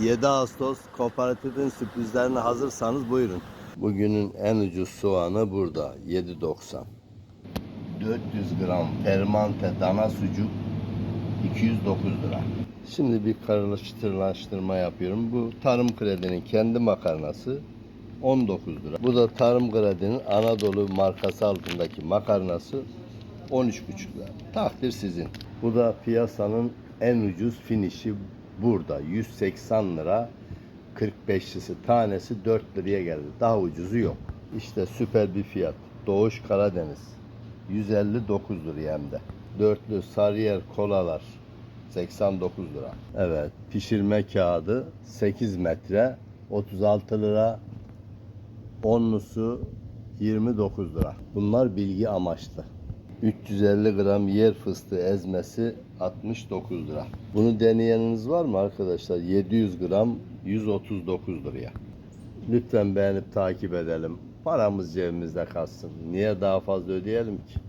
7 Ağustos kooperatifin sürprizlerine hazırsanız buyurun. Bugünün en ucuz soğanı burada 7.90. 400 gram fermante dana sucuk 209 lira. Şimdi bir karıştırlaştırma yapıyorum. Bu Tarım Kredi'nin kendi makarnası 19 lira. Bu da Tarım Kredi'nin Anadolu markası altındaki makarnası 13,5 lira. Takdir sizin. Bu da piyasanın en ucuz finişi burada. 180 lira 45'lisi tanesi 4 liraya geldi. Daha ucuzu yok. İşte süper bir fiyat. Doğuş Karadeniz. 159 liraya hem de. Dörtlü Sarıyer kolalar 89 lira. Evet pişirme kağıdı 8 metre 36 lira. Onlusu 29 lira. Bunlar bilgi amaçlı. 350 gram yer fıstığı ezmesi 69 lira. Bunu deneyeniniz var mı arkadaşlar? 700 gram 139 liraya. Lütfen beğenip takip edelim. Paramız cebimizde kalsın. Niye daha fazla ödeyelim ki?